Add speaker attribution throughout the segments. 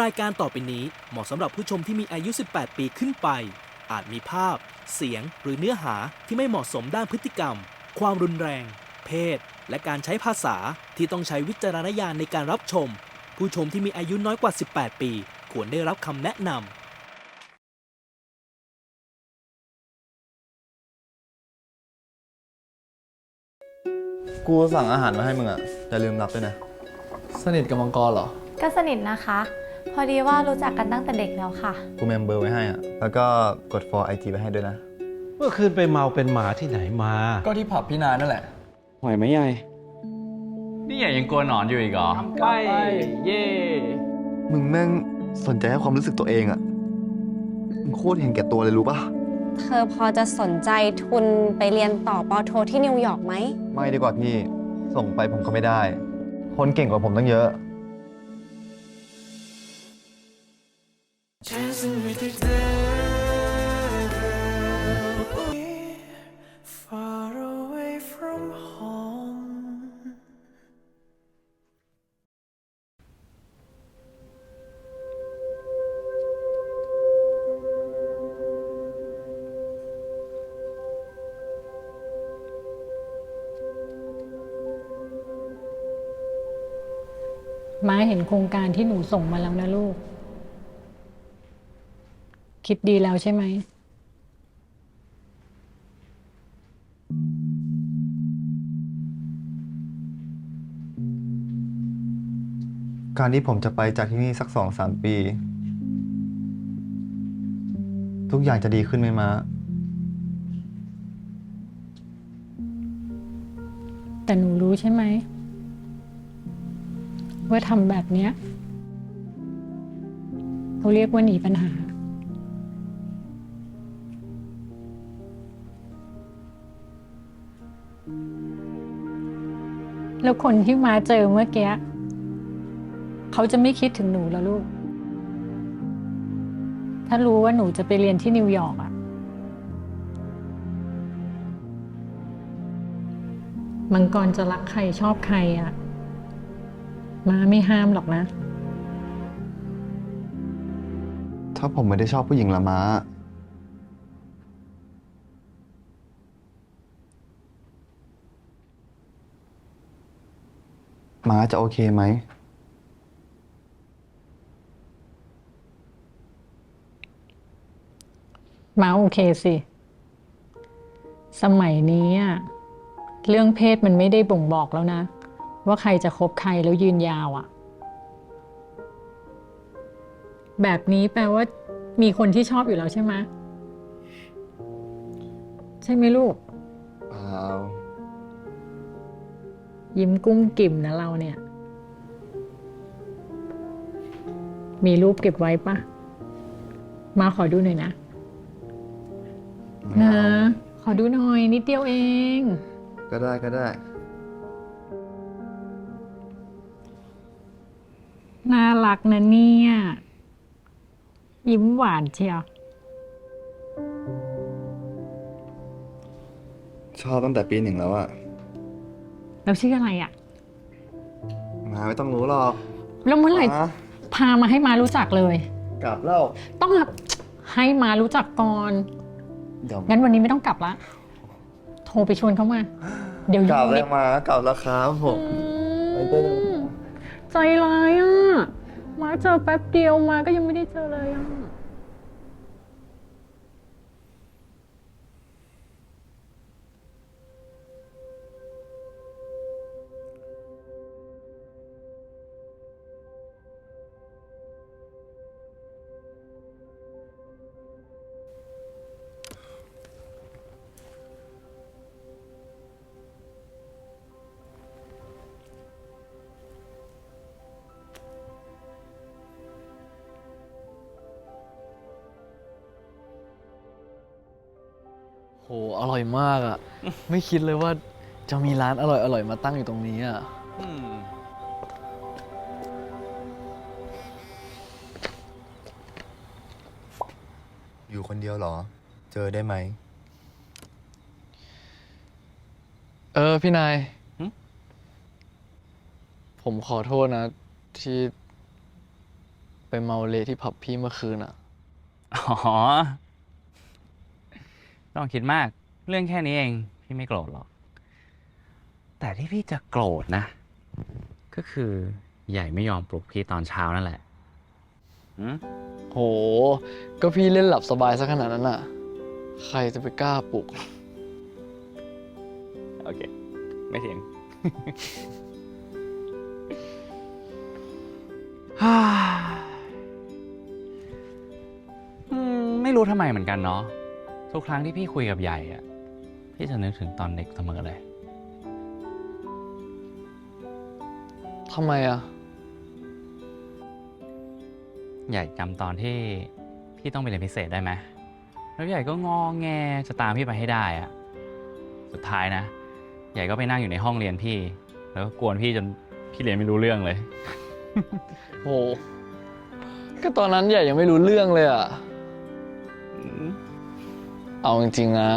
Speaker 1: รายการต่อไปนี้เหมาะสำหรับผู้ชมที่มีอายุ 18 ปีขึ้นไป อาจมีภาพ เสียงหรือเนื้อหาที่ไม่เหมาะสมด้านพฤติกรรม ความรุนแรง เพศ และการใช้ภาษาที่ต้องใช้วิจารณญาณในการรับชม ผู้ชมที่มีอายุน้อยกว่า 18 ปี ควรได้รับคำแนะนำ
Speaker 2: กูสั่งอาหารมาให้มึงอะอย่าลืมรับด้วยนะ
Speaker 3: สนิทกับมังกรเหรอ
Speaker 4: ก็สนิทนะคะ พอดีว่ารู้จักกันตั้งแต่เด็กแล้วค่ะ
Speaker 2: กูเมมเบอร์ไว้ให้อะ แล้วก็กด for IG ไว้ให้ด้วยนะ
Speaker 5: เมื่อคืนไปเมาเป็นหมาที่ไหนมา
Speaker 3: ก็ที่ผับพี่นายนั่นแหละ
Speaker 6: ไหวไหมยาย
Speaker 7: นี่อย่ายังกลัวหนอนอยู่อีกเหรอ
Speaker 3: ไปเย่
Speaker 2: มึงแม่งสนใจแค่ความรู้สึกตัวเองอะ มึงโคตรเห็นแก่ตัวเลยรู้ปะ
Speaker 8: เธอพอจะสนใจทุนไปเรียนต่อปอโทที่นิวยอร์กไหม
Speaker 2: ไม่ดีกว่าพี่ ส่งไปผมก็ไม่ได้ คนเก่งกว่าผมตั้งเยอะ
Speaker 9: ม้าเห็นโครงการที่หนูส่งมาแล้วนะลูก คิดดีแล้วใช่ไหม
Speaker 2: การที่ผมจะไปจากที่นี่สักสองสามปี ทุกอย่างจะดีขึ้นไหมมา
Speaker 9: แต่หนูรู้ใช่ไหม ว่าทำแบบเนี้ยเขาเรียกว่าหนีปัญหา แล้วคนที่มาเจอเมื่อกี้เขาจะไม่คิดถึงหนูแล้วลูก ถ้ารู้ว่าหนูจะไปเรียนที่นิวยอร์กอะมังกรจะรักใครชอบใครอะ มาไม่ห้ามหรอกนะ
Speaker 2: ถ้าผมไม่ได้ชอบผู้หญิงละม้าม้าจะโอเคไหม
Speaker 9: มาโอเคสิ สมัยนี้อะเรื่องเพศมันไม่ได้บ่งบอกแล้วนะ ว่าใครจะคบใครแล้วยืนยาวอะแบบนี้แปลว่ามีคนที่ชอบอยู่แล้วใช่ไหมใช่ไหมลูก
Speaker 2: เปล่า
Speaker 9: ยิ้มกุ้งกิ่มนะเราเนี่ย มีรูปเก็บไว้ปะมาขอดูหน่อยนะ
Speaker 2: ไม่
Speaker 9: นะ
Speaker 2: เอา
Speaker 9: ขอดูหน่อยนิดเดียวเอง
Speaker 2: ก็ได้ก็ได้
Speaker 9: รักนะเนี่ย ยิ้มหวานเชียว
Speaker 2: ชอบตั้งแต่ปีหนึ่งแล้วอะ
Speaker 9: แล้วชื่ออะไรอะ่ะ
Speaker 2: มาไม่ต้องรู้หรอก
Speaker 9: แล้วเมื่อไหร่
Speaker 2: มา
Speaker 9: พามาให้มารู้จักเลย
Speaker 2: กลับแล้ว
Speaker 9: ต้องแบบให้มารู้จักก่อน
Speaker 2: เดี๋ยว
Speaker 9: งั้นวันนี้ไม่ต้องกลับละ โทรไปชวนเขามา เดี๋ยว
Speaker 2: กลับ
Speaker 9: นิ
Speaker 2: แล้
Speaker 9: ด
Speaker 2: วมากลับแล้วครับผมไปเจอกัน
Speaker 9: ใจร้ายอะ มาเจอแป๊บเดียวมาก็ยังไม่ได้เจอเลยอะ
Speaker 3: โหอร่อยมากอะไม่คิดเลยว่าจะมีร้านอร่อยอร่อยๆมาตั้งอยู่ตรงนี้อะ
Speaker 2: อยู่คนเดียวเหรอ เจอได้ไหม
Speaker 3: เออพี่นายผมขอโทษนะ ที่ ไปเมาเละที่ผับพี่เมื่อคืนอะ
Speaker 7: อ๋อไม่ ต้องคิดมาก เรื่องแค่นี้เอง พี่ไม่โกรธหรอก แต่ที่พี่จะโกรธนะ ก็คือใหญ่ไม่ยอมปลุกพี่ตอนเช้านั่นแหละหืม
Speaker 3: โห ก็พี่เล่นหลับสบายซะขนาดนั้นอะใครจะไปกล้าปลุก
Speaker 7: โอเค ไม่เถียง ฮ่าอืมไม่รู้ทำไมเหมือนกันเนาะ ทุกครั้งที่พี่คุยกับใหญ่อะพี่จะนึกถึงตอนเด็กเสมอเลย
Speaker 3: ทำไมอะ
Speaker 7: ใหญ่จำตอนที่พี่ต้องไปเรียนพิเศษได้ไหมแล้วใหญ่ก็งอแงจะตามพี่ไปให้ได้อะสุดท้ายนะ ใหญ่ก็ไปนั่งอยู่ในห้องเรียนพี่ แล้วก็กวนพี่จนพี่เรียนไม่รู้เรื่องเลย
Speaker 3: โห ก็ตอนนั้นใหญ่ยังไม่รู้เรื่องเลยอะ เอาจริงๆนะ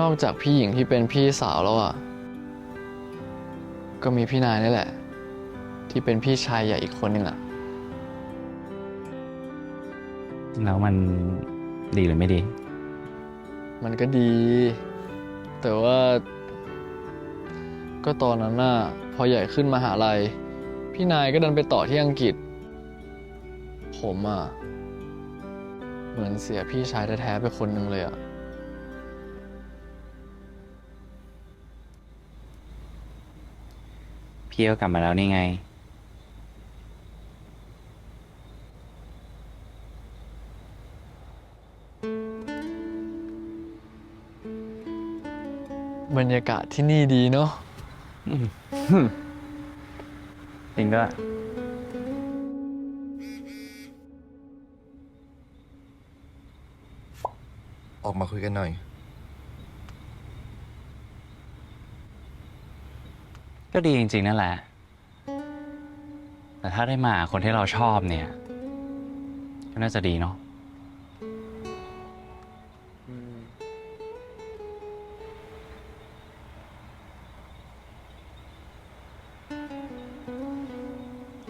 Speaker 3: นอกจากพี่หญิงที่เป็นพี่สาวแล้วอะก็มีพี่นายนี่แหละ ที่เป็นพี่ชายใหญ่อีกคนนึงอะ
Speaker 7: แล้วมันดีหรือไม่ดี
Speaker 3: มันก็ดี แต่ว่า ก็ตอนนั้นน่ะพอใหญ่ขึ้นมาหาลัย พี่นายก็ดันไปต่อที่อังกฤษ ผมอะ เหมือนเสียพี่ชายแท้ๆไปคนหนึ่งเลยอะ
Speaker 7: พี่ก็กลับมาแล้วนี่ไง
Speaker 3: บรรยากาศที่นี่ดีเนาะ
Speaker 7: จริงด้วย
Speaker 2: อกมาคุยกันหน่อย
Speaker 7: ก็ดีจริง ๆ นั่นแหละ แต่ถ้าได้มาหาคนที่เราชอบเนี่ย ก็น่าจะดีเนาะ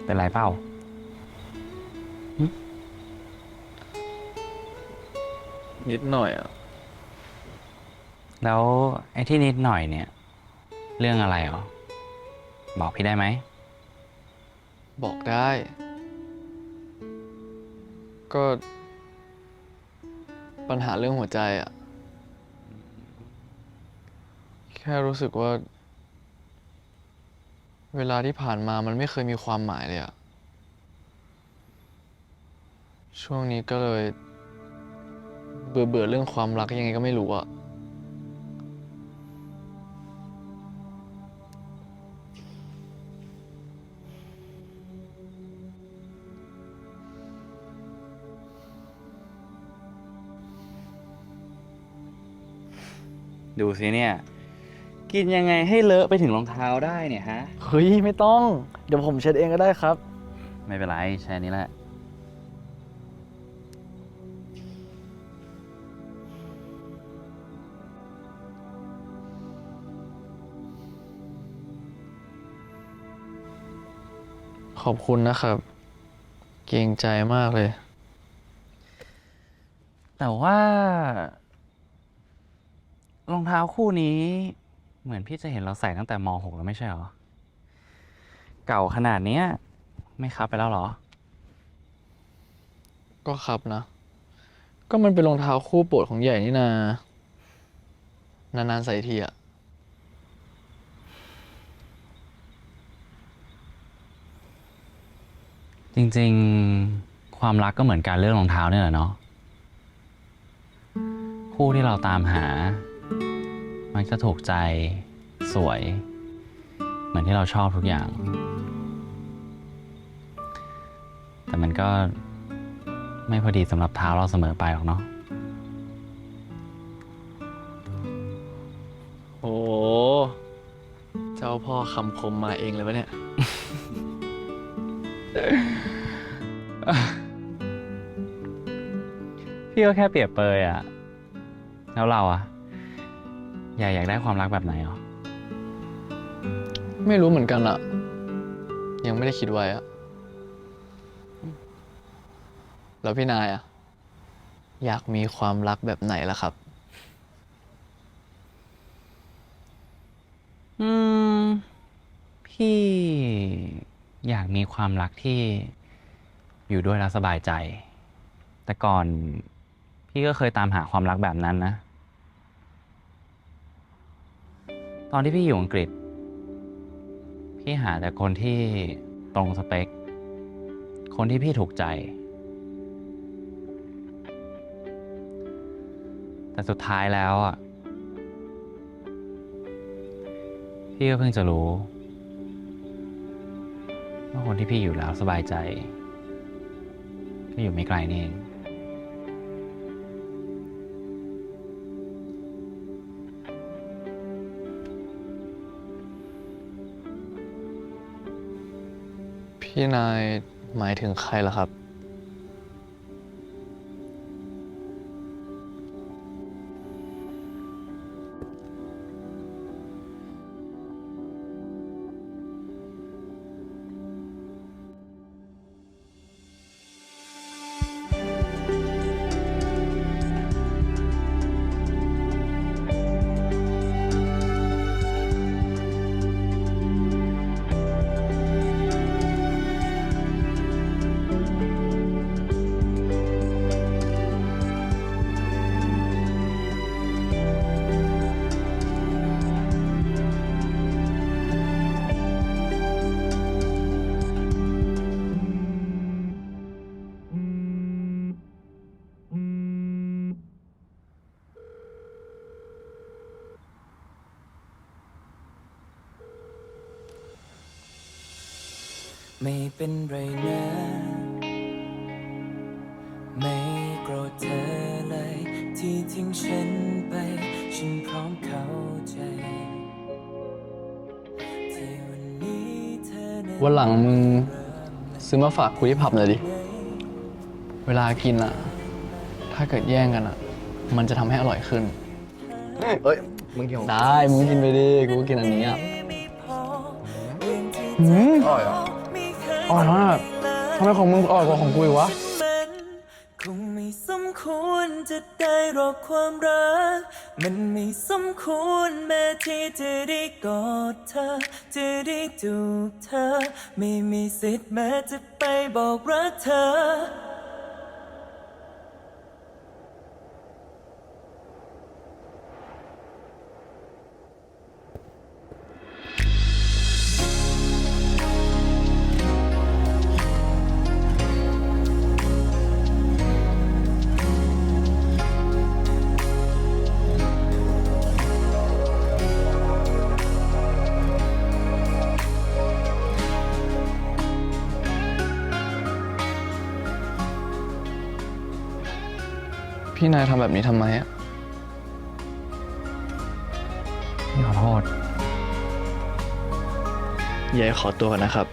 Speaker 7: เป็นไรเปล่า
Speaker 3: นิดหน่อยอะ
Speaker 7: แล้วไอ้ที่นิดหน่อยเนี่ย เรื่องอะไรเหรอ บอกพี่ได้ไหม
Speaker 3: บอกได้ ก็ ปัญหาเรื่องหัวใจอะ แค่รู้สึกว่า เวลาที่ผ่านมามันไม่เคยมีความหมายเลยอะ ช่วงนี้ก็เลย เบื่อเบื่อๆเรื่องความรักยังไงก็ไม่รู้อะ
Speaker 7: ดูสิเนี่ย กินยังไงให้เลอะไปถึงรองเท้าได้เนี่ยฮะ
Speaker 3: เฮ้ย ไม่ต้อง เดี๋ยวผมเช็ดเองก็ได้ครับ
Speaker 7: ไม่เป็นไรแค่นี้แหละ
Speaker 3: ขอบคุณนะครับ เกรงใจมากเลย
Speaker 7: แต่ว่า รองเท้าคู่นี้ เหมือนพี่จะเห็นเราใส่ตั้งแต่ม .6 แล้วไม่ใช่เหรอ เก่าขนาดเนี้ย ไม่คับไปแล้วเหรอ
Speaker 3: ก็ครับนะ ก็มันเป็นรองเท้าคู่โปรดของใหญ่นี่นานานๆใส่ทีอะ
Speaker 7: จริงๆ ความรักก็เหมือนการเลือกรองเท้าเนี่ยแหละเนาะ คู่ที่เราตามหา มันจะถูกใจ สวย เหมือนที่เราชอบทุกอย่าง แต่มันก็ไม่พอดีสำหรับเท้าเราเสมอไปหรอกเนาะ
Speaker 3: โอ้ เจ้าพ่อคำคมมาเองเลยวะเนี่ย
Speaker 7: พี่ก็แค่เปรียบเปรยอะแล้วเราอะอยากอยากได้ความรักแบบไหนอะ
Speaker 3: ไม่รู้เหมือนกันอะยังไม่ได้คิดไว้อะแล้วพี่นายอะอยากมีความรักแบบไหนล่ะครับ
Speaker 7: อืม พี่ อยากมีความรักที่อยู่ด้วยแล้วสบายใจ แต่ก่อนพี่ก็เคยตามหาความรักแบบนั้นนะ ตอนที่พี่อยู่อังกฤษ พี่หาแต่คนที่ตรงสเปค คนที่พี่ถูกใจ แต่สุดท้ายแล้วอะ พี่ก็เพิ่งจะรู้ ว่าคนที่พี่อยู่แล้วสบายใจ ก็อยู่ไม่ไกลนี่เอง
Speaker 3: พี่นายหมายถึงใครล่ะครับ
Speaker 10: ไม่เป็นไรนะ ไม่โกรธเธอเลย ที่ทิ้งฉันไป ฉันพร้อมเข้าใจ ที่วันนี้เธอนั้น
Speaker 3: วันหลังมึงซื้อมาฝากกูที่ผับหน่อยดิ เวลากินอะถ้าเกิดแย่งกันอะมันจะทำให้อร่อยขึ้น
Speaker 2: เอ้ย มึงเกี่ยว
Speaker 3: ได้ มึงกินไปดิ กูก็กินอันนี้อะ
Speaker 10: ไม่พอเรื่องที่
Speaker 3: หืม
Speaker 2: อร่อยเหรอ
Speaker 10: ไม่เคย
Speaker 3: อร่อยมากทำไมของมึงอร่อยกว่าของกูอีกวะ
Speaker 10: คงไม่สมควรจะได้รอความรัก มันไม่สมควรแม้ที่จะได้กอดเธอ จะได้จูบเธอ ไม่มีสิทธิ์แม้จะไปบอกรักเธอ
Speaker 3: พี่นายทำแบบนี้ทำไมอะ
Speaker 7: พี่ขอโทษ
Speaker 3: ยายขอตัวก่อนนะครับ